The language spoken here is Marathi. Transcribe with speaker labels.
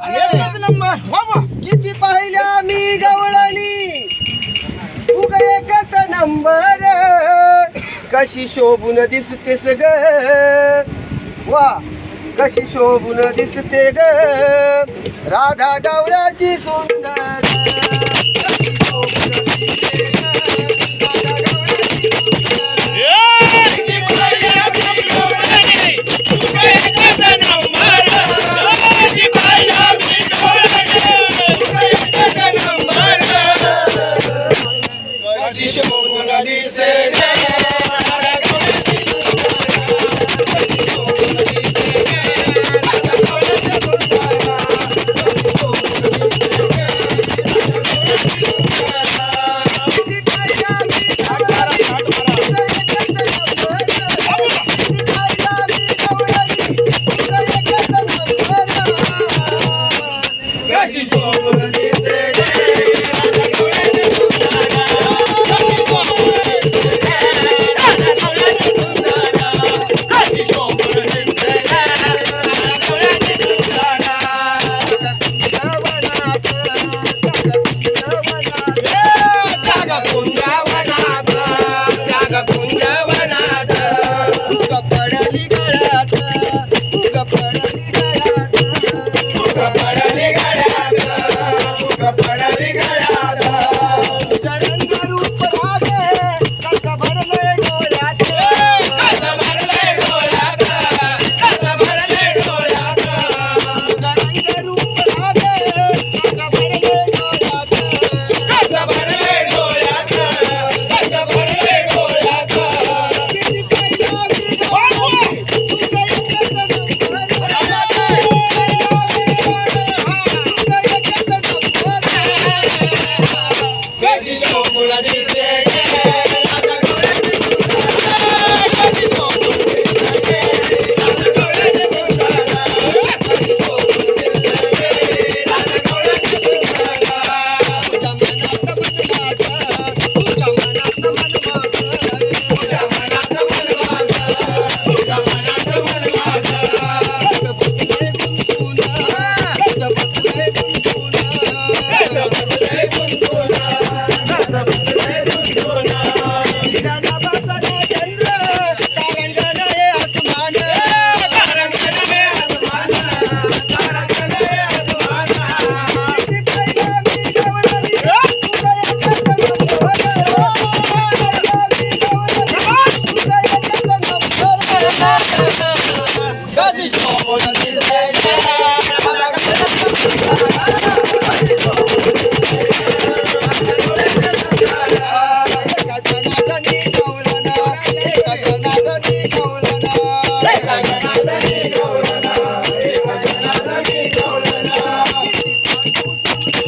Speaker 1: एकच नंबर.
Speaker 2: वा वा.
Speaker 1: किती पाहिल्या मी गवळणी? उग एकच नंबर. कशी शोभून दिसतेस ग वा कशी शोभून दिसते ग. राधा गवळ्याची सुंदर. Very good.